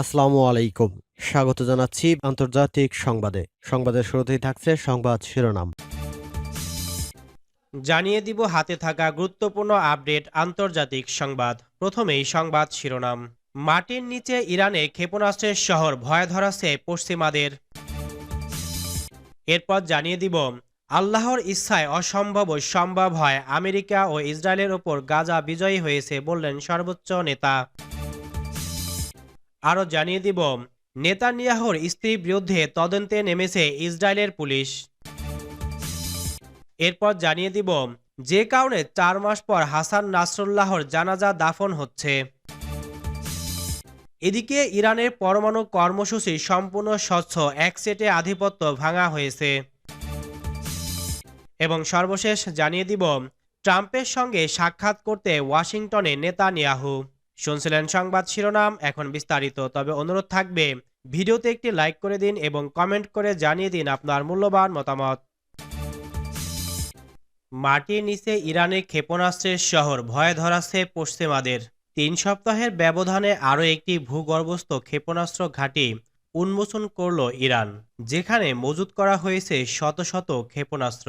আসসালামু আলাইকুম। স্বাগত জানাচ্ছি আন্তর্জাতিক সংবাদে। সংবাদের শুরুতেই থাকছে সংবাদ শিরোনাম। জানিয়ে দিব হাতে থাকা গুরুত্বপূর্ণ আপডেট আন্তর্জাতিক সংবাদ। প্রথমেই সংবাদ শিরোনাম। মাটির নিচে ইরানে ক্ষেপণাস্ত্রের শহর ভয় ধরাচ্ছে পশ্চিমাদের। এরপর জানিয়ে দিব, আল্লাহর ইচ্ছায় অসম্ভব সম্ভব হয় আমেরিকা ও ইসরায়েলের ওপর গাজা বিজয়ী হয়েছে বললেন সর্বোচ্চ নেতা। আরও জানিয়ে দিব, নেতানিয়াহুর স্ত্রীর বিরুদ্ধে তদন্তে নেমেছে ইসরায়েলের পুলিশ। এরপর জানিয়ে দিব, যে কারণে চার মাস পর হাসান নাসরুল্লাহর জানাজা দাফন হচ্ছে। এদিকে ইরানের পরমাণু কর্মসূচি সম্পূর্ণ স্বচ্ছ, এক সেটে আধিপত্য ভাঙা হয়েছে। এবং সর্বশেষ জানিয়ে দিব, ট্রাম্পের সঙ্গে সাক্ষাৎ করতে ওয়াশিংটনে নেতানিয়াহু। শুনছিলেন সংবাদ শিরোনাম, এখন বিস্তারিত। তবে অনুরোধ থাকবে, ভিডিওতে একটি লাইক করে দিন এবং কমেন্ট করে জানিয়ে দিন আপনার মূল্যবান মতামত। মাটির নিচে ইরানে ক্ষেপণাস্ত্রের শহর ভয়ে ধরাচ্ছে পশ্চিমাদের। তিন সপ্তাহের ব্যবধানে আরও একটি ভূগর্ভস্থ ক্ষেপণাস্ত্র ঘাঁটি উন্মোচন করল ইরান, যেখানে মজুত করা হয়েছে শত শত ক্ষেপণাস্ত্র।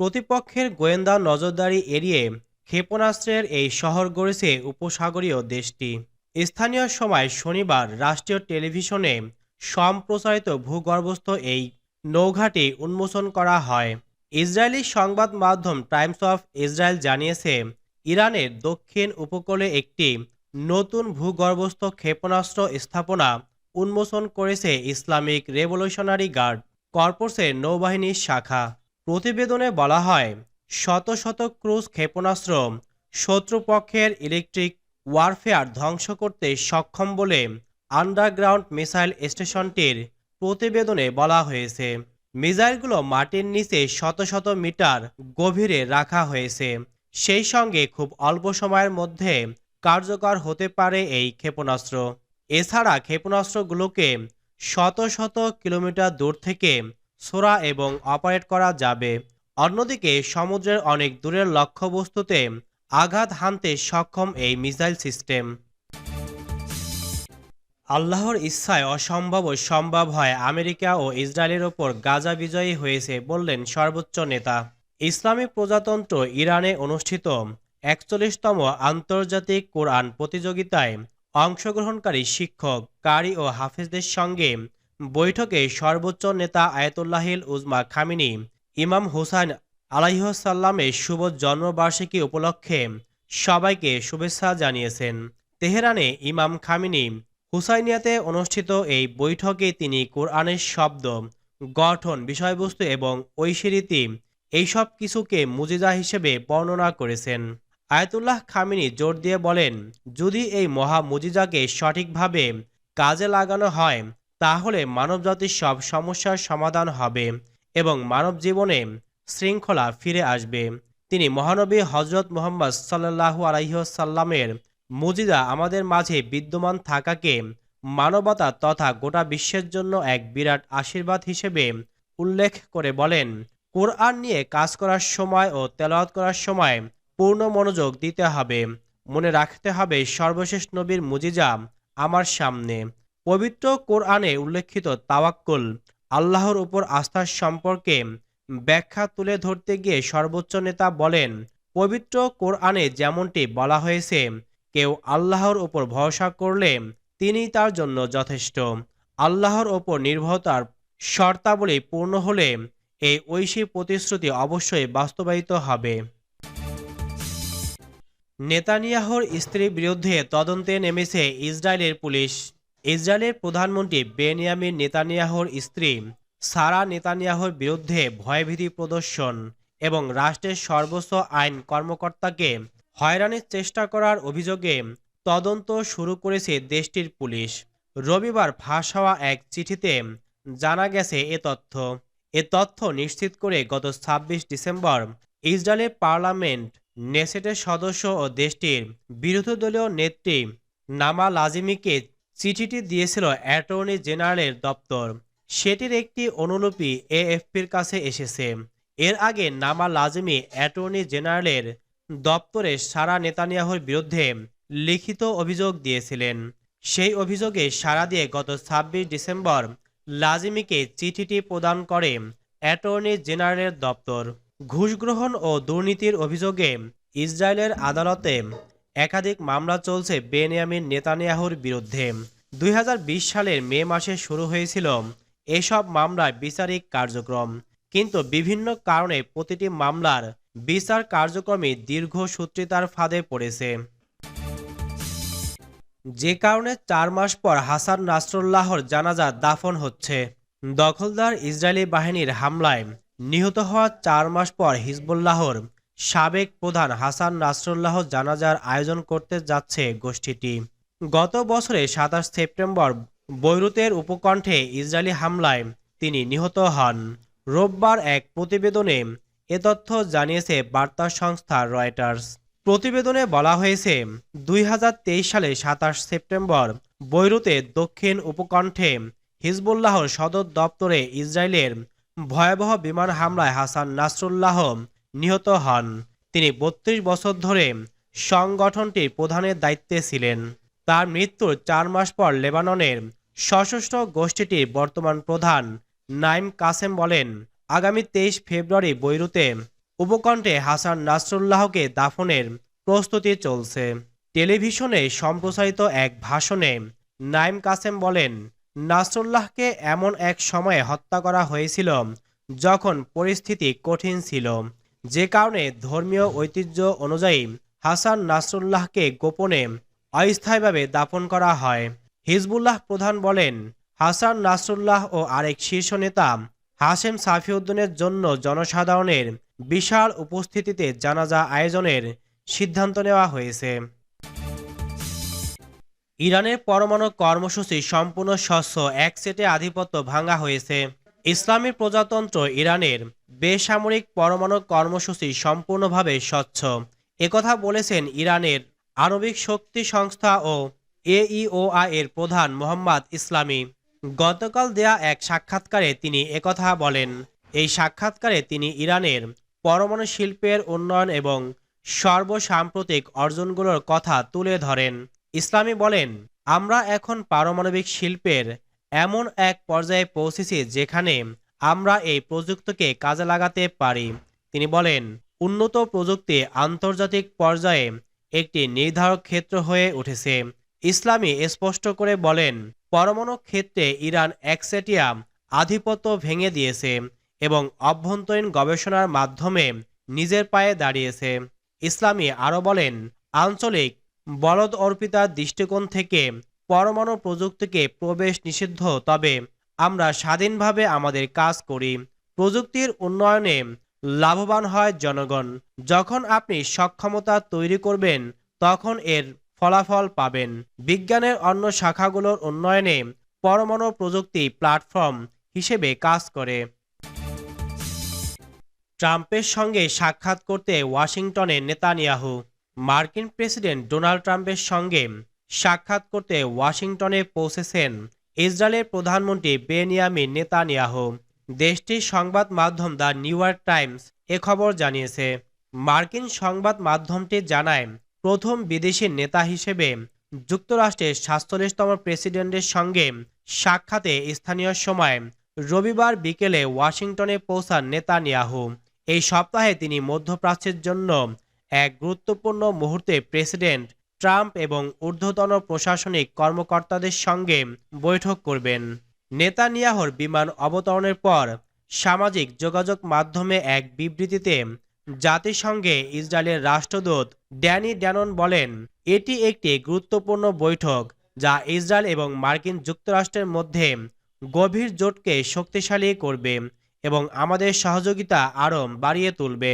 প্রতিপক্ষের গোয়েন্দা নজরদারি এড়িয়ে ক্ষেপণাস্ত্রের এই শহর গড়েছে উপসাগরীয় দেশটি। স্থানীয় সময় শনিবার রাষ্ট্রীয় টেলিভিশনে সম্প্রচারিত ভূগর্ভস্থ এই নৌঘাটি উন্মোচন করা হয়। ইসরায়েলি সংবাদ মাধ্যম টাইমস অফ ইসরায়েল জানিয়েছে, ইরানের দক্ষিণ উপকূলে একটি নতুন ভূগর্ভস্থ ক্ষেপণাস্ত্র স্থাপনা উন্মোচন করেছে ইসলামিক রেভলিউশনারি গার্ড কর্পসের নৌবাহিনীর শাখা। প্রতিবেদনে বলা হয় শত শত ক্রুজ ক্ষেপণাস্ত্র শত্রুপক্ষের ইলেকট্রিক ওয়ারফেয়ার ধ্বংস করতে সক্ষম বলে আন্ডারগ্রাউন্ড মিসাইল স্টেশনটির প্রতিবেদনে বলা হয়েছে। মিসাইলগুলো মাটির নিচে শত শত মিটার গভীরে রাখা হয়েছে। সেই সঙ্গে খুব অল্প সময়ের মধ্যে কার্যকর হতে পারে এই ক্ষেপণাস্ত্র। এছাড়া ক্ষেপণাস্ত্রগুলোকে শত শত কিলোমিটার দূর থেকে ছোড়া এবং অপারেট করা যাবে। অন্যদিকে, সমুদ্রের অনেক দূরের লক্ষ্যবস্তুতে আঘাত হানতে সক্ষম এই মিসাইল সিস্টেম। আল্লাহর ইচ্ছায় অসম্ভব সম্ভব হয় আমেরিকা ও ইসরায়েলের ওপর গাজা বিজয়ী হয়েছে বললেন সর্বোচ্চ নেতা। ইসলামী প্রজাতন্ত্র ইরানে অনুষ্ঠিত একচল্লিশতম আন্তর্জাতিক কোরআন প্রতিযোগিতায় অংশগ্রহণকারী শিক্ষক, কারি ও হাফেজদের সঙ্গে বৈঠকে সর্বোচ্চ নেতা আয়তুল্লাহিল উজমা খামিনি ইমাম হুসাইন আলাইহসাল্লামের শুভ জন্মবার্ষিকী উপলক্ষে সবাইকে শুভেচ্ছা জানিয়েছেন। তেহরানে ইমাম খামিনি হুসাইনিয়াতে অনুষ্ঠিত এই বৈঠকে তিনি কোরআনের শব্দ, গঠন বিষয়বস্তু এবং ঐশীরীতি এইসব কিছুকে মুজিজা হিসেবে বর্ণনা করেছেন। আয়তুল্লাহ খামিনি জোর দিয়ে বলেন, যদি এই মহা মুজিজাকে সঠিকভাবে কাজে লাগানো হয়, তাহলে মানবজাতির সব সমস্যার সমাধান হবে। এবং মানব জীবনে শৃঙ্খলা ফিরে আসবে। তিনি মহানবী হজরত মোহাম্মদ সাল্লাহু আলাইসাল্লামের মুজিদা আমাদের মাঝে বিদ্যমান থাকাকে মানবতা তথা গোটা বিশ্বের জন্য এক বিরাট আশীর্বাদ হিসেবে উল্লেখ করে বলেন। কোরআন নিয়ে কাজ করার সময় ও তেলাওয়াত করার সময় পূর্ণ মনোযোগ দিতে হবে। মনে রাখতে হবে সর্বশেষ নবীর মুজিজা আমার সামনে। পবিত্র কোরআনে উল্লেখিত তাওয়াক্কুল আল্লাহর উপর আস্থার সম্পর্কে ব্যাখ্যা তুলে ধরতে গিয়ে সর্বোচ্চ নেতা বলেন, পবিত্র কোরআনে যেমনটি বলা হয়েছে, কেউ আল্লাহর উপর ভরসা করলে তিনি তার জন্য যথেষ্ট। আল্লাহর ওপর নির্ভরতার শর্তাবলী পূর্ণ হলে এই ঐশী প্রতিশ্রুতি অবশ্যই বাস্তবায়িত হবে। নেতানিয়াহর স্ত্রীর বিরুদ্ধে তদন্তে নেমেছে ইসরায়েলের পুলিশ। ইসরায়েলের প্রধানমন্ত্রী বেনিয়ামিন নেতানিয়াহুর স্ত্রী সারা নেতানিয়াহুর বিরুদ্ধে ভয়ভীতি প্রদর্শন এবং রাষ্ট্রের সর্বোচ্চ আইন কর্মকর্তাকে হয়রানির চেষ্টা করার অভিযোগে তদন্ত শুরু করেছে দেশটির পুলিশ। রবিবার ফাঁস হওয়া এক চিঠিতে জানা গেছে এ তথ্য। এ তথ্য নিশ্চিত করে গত ছাব্বিশ ডিসেম্বর ইসরায়েলের পার্লামেন্ট, নেসেটের সদস্য ও দেশটির বিরোধী দলীয় নেত্রী নামা লাজিমিকে চিঠিটি দিয়েছিল অ্যাটর্নি জেনারেলের দপ্তর। সেটির একটি অনুলিপি এএফপির কাছে এসেছে। এর আগে নামা লাজিমি অ্যাটর্নি জেনারেলের দপ্তরে সারা নেতানিয়াহুর বিরুদ্ধে লিখিত অভিযোগ দিয়েছিলেন। সেই অভিযোগে সাড়া দিয়ে গত ছাব্বিশ ডিসেম্বর লাজিমিকে চিঠিটি প্রদান করে অ্যাটর্নি জেনারেলের দপ্তর। ঘুষ গ্রহণ ও দুর্নীতির অভিযোগে ইসরায়েলের আদালতে একাধিক মামলা চলছে বেনিয়ামিন নেতানিয়াহুর বিরুদ্ধে। দুই হাজার বিশ সালের মে মাসে শুরু হয়েছিল এসব মামলায় বিচারিক কার্যক্রম। কিন্তু বিভিন্ন কারণে প্রতিটি মামলার বিচার কার্যক্রমে দীর্ঘ সূত্রিতার ফাঁদে পড়েছে। যে কারণে চার মাস পর হাসান নাসরুল্লাহর জানাজা দাফন হচ্ছে। দখলদার ইসরায়েলি বাহিনীর হামলায় নিহত হওয়া চার মাস পর হিজবুল্লাহর সাবেক প্রধান হাসান নাসরুল্লাহ জানাজার আয়োজন করতে যাচ্ছে গোষ্ঠীটি। গত বছরে সাতাশ সেপ্টেম্বর বৈরুতের উপকণ্ঠে ইসরায়েলি হামলায় তিনি নিহত হন। রোববার এক প্রতিবেদনে এ তথ্য জানিয়েছে বার্তা সংস্থা রয়টার্স। প্রতিবেদনে বলা হয়েছে, দুই হাজার তেইশ সালে সাতাশ সেপ্টেম্বর বৈরুতে দক্ষিণ উপকণ্ঠে হিজবুল্লাহর সদর দপ্তরে ইসরায়েলের ভয়াবহ বিমান হামলায় হাসান নাসরুল্লাহ নিহত হন। তিনি বত্রিশ বছর ধরে সংগঠনটির প্রধানের দায়িত্বে ছিলেন। তার মৃত্যুর চার মাস পর লেবাননের সশস্ত্র গোষ্ঠীটির বর্তমান প্রধান নাইম কাসেম বলেন, আগামী তেইশ ফেব্রুয়ারি বৈরুতে উপকণ্ঠে হাসান নাসরুল্লাহকে দাফনের প্রস্তুতি চলছে। টেলিভিশনে সম্প্রচারিত এক ভাষণে নাইম কাসেম বলেন, নাসরুল্লাহকে এমন এক সময়ে হত্যা করা হয়েছিল যখন পরিস্থিতি কঠিন ছিল। যে কারণে ধর্মীয় ঐতিহ্য অনুযায়ী হাসান নাসরুল্লাহকে গোপনে অস্থায়ীভাবে দাফন করা হয়। হিজবুল্লাহ প্রধান বলেন, হাসান নাসরুল্লাহ ও আরেক শীর্ষ নেতা হাশেম সাফিউদ্দিনের জন্য জনসাধারণের বিশাল উপস্থিতিতে জানাজা আয়োজনের সিদ্ধান্ত নেওয়া হয়েছে। ইরানের পরমাণু কর্মসূচি সম্পূর্ণ স্বচ্ছ এক সেটে আধিপত্য ভাঙা হয়েছে। ইসলামী প্রজাতন্ত্র ইরানের বেসামরিক পরমাণু কর্মসূচি সম্পূর্ণভাবে স্বচ্ছ। একথা বলেছেন ইরানের আণবিক শক্তি সংস্থা ও এইওআই এর প্রধান মোহাম্মদ ইসলামী। গতকাল দেয়া এক সাক্ষাৎকারে তিনি একথা বলেন। এই সাক্ষাৎকারে তিনি ইরানের পরমাণু শিল্পের উন্নয়ন এবং সর্বসাম্প্রতিক অর্জনগুলোর কথা তুলে ধরেন। ইসলামী বলেন, আমরা এখন পারমাণবিক শিল্পের এমন এক পর্যায়ে পৌঁছেছি যেখানে আমরা এই প্রযুক্তিকে কাজে লাগাতে পারি। তিনি বলেন, উন্নত প্রযুক্তি আন্তর্জাতিক পর্যায়ে একটি নির্ধারক ক্ষেত্র হয়ে উঠেছে। ইসলামী স্পষ্ট করে বলেন, পরমাণু ক্ষেত্রে ইরান একচেটিয়া আধিপত্য ভেঙে দিয়েছে এবং অভ্যন্তরীণ গবেষণার মাধ্যমে নিজের পায়ে দাঁড়িয়েছে। ইসলামী আরও বলেন, আঞ্চলিক বলদ অর্পিতার দৃষ্টিকোণ থেকে পরমাণু প্রযুক্তিকে প্রবেশ নিষিদ্ধ, তবে আমরা স্বাধীনভাবে আমাদের কাজ করি। প্রযুক্তির উন্নয়নে লাভবান হয় জনগণ। যখন আপনি সক্ষমতা তৈরি করবেন, তখন এর ফলাফল পাবেন। বিজ্ঞানের অন্য শাখাগুলোর উন্নয়নে পরমাণু প্রযুক্তি প্ল্যাটফর্ম হিসেবে কাজ করে। ট্রাম্পের সঙ্গে সাক্ষাৎ করতে ওয়াশিংটনে নেতানিয়াহু। মার্কিন প্রেসিডেন্ট ডোনাল্ড ট্রাম্পের সঙ্গে সাক্ষাৎ করতে ওয়াশিংটনে পৌঁছেছেন ইসরায়েলের প্রধানমন্ত্রী বেনিয়ামিন নেতানিয়াহু। দেশটির সংবাদ মাধ্যম দ্য নিউ ইয়র্ক টাইমস এ খবর জানিয়েছে, মার্কিন সংবাদ মাধ্যমটি জানায়, প্রথম বিদেশি নেতা হিসেবে যুক্তরাষ্ট্রের সাতচল্লিশতম প্রেসিডেন্টের সঙ্গে সাক্ষাতে স্থানীয় সময় রবিবার বিকেলে ওয়াশিংটনে পৌঁছান নেতানিয়াহু। এই সপ্তাহে তিনি মধ্যপ্রাচ্যের জন্য এক গুরুত্বপূর্ণ মুহূর্তে প্রেসিডেন্ট ট্রাম্প এবং ঊর্ধ্বতন প্রশাসনিক কর্মকর্তাদের সঙ্গে বৈঠক করবেন। নেতানিয়াহর বিমান অবতরণের পর সামাজিক যোগাযোগ মাধ্যমে এক বিবৃতিতে জাতিসংঘে ইসরায়েলের রাষ্ট্রদূত ড্যানি ড্যানন বলেন, এটি একটি গুরুত্বপূর্ণ বৈঠক যা ইসরায়েল এবং মার্কিন যুক্তরাষ্ট্রের মধ্যে গভীর জোটকে শক্তিশালী করবে এবং আমাদের সহযোগিতা আরও বাড়িয়ে তুলবে।